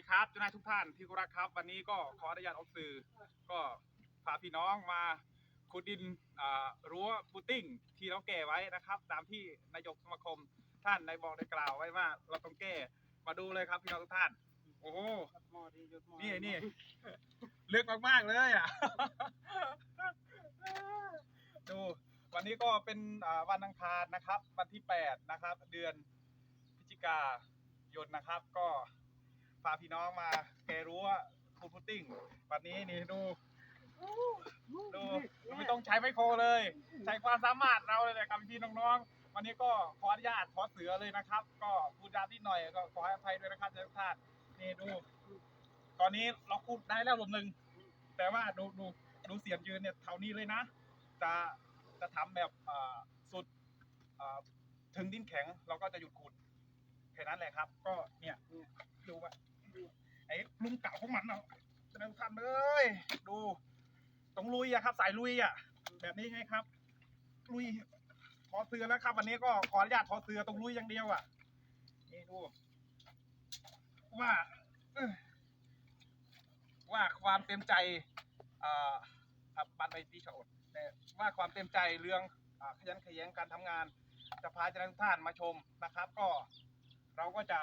ดีครับเจ้านายทุกท่านที่เคารพครับ วันนี้ก็ขออนุญาตออกสื่อ ก็พาพี่น้องมาขุดดินอ่ารั้วปูติ้งที่เราแก้ไว้นะครับ ตามที่นายกสมาคมท่านได้บอกได้กล่าวไว้ว่า เราต้องแก้มาดูเลยครับพี่น้องทุกท่าน โอ้โหหม้อดีหยุดหม้อนี่นี่ลึกมากๆเลยอะดูวันนี้ก็เป็นอ่าวันอังคารนะครับ วันที่แปดนะครับ เดือนพฤศจิกายนนะครับ ก็ พาพี่น้องมาแกรั้วคูพุตติ้งวันนี้นี่ดูดูดูไม่ต้องใช้ไมโครเลย ใช้ความสามารถเราเลยนะครับพี่น้องๆวันนี้ก็ขออนุญาตขอเสือเลยนะครับ ก็พูดจาที่หน่อยก็ขอให้อภัยด้วยนะครับทุกท่านนี่ดู ตอนนี้เราพูดได้แล้วรวมหนึ่งแต่ว่าดูดูดูเสียงยืนเนี่ยเท่านี้เลยนะ จะจะทำแบบอ่าสุดอ่าถึงดินแข็งเราก็จะหยุดขุดแค่นั้นแหละครับ ก็เนี่ยดูว่า ไอ้ลุงเก่าของมันเนาะจะนั่งทำเลยดูต้องลุยอะครับ สายลุยอะแบบนี้ไงครับ ลุยทอเสือแล้วครับ วันนี้ก็ขออนุญาตทอเสือตรงลุยอย่างเดียวอะนี่ดู ว่าว่าความเต็มใจอ่าครับบ้านไปที่ชะอดแต่ว่าความเต็มใจเรื่องอขยันขยันการทำงาน จะพาเจริญทุกท่านมาชมนะครับ ก็เราก็จะ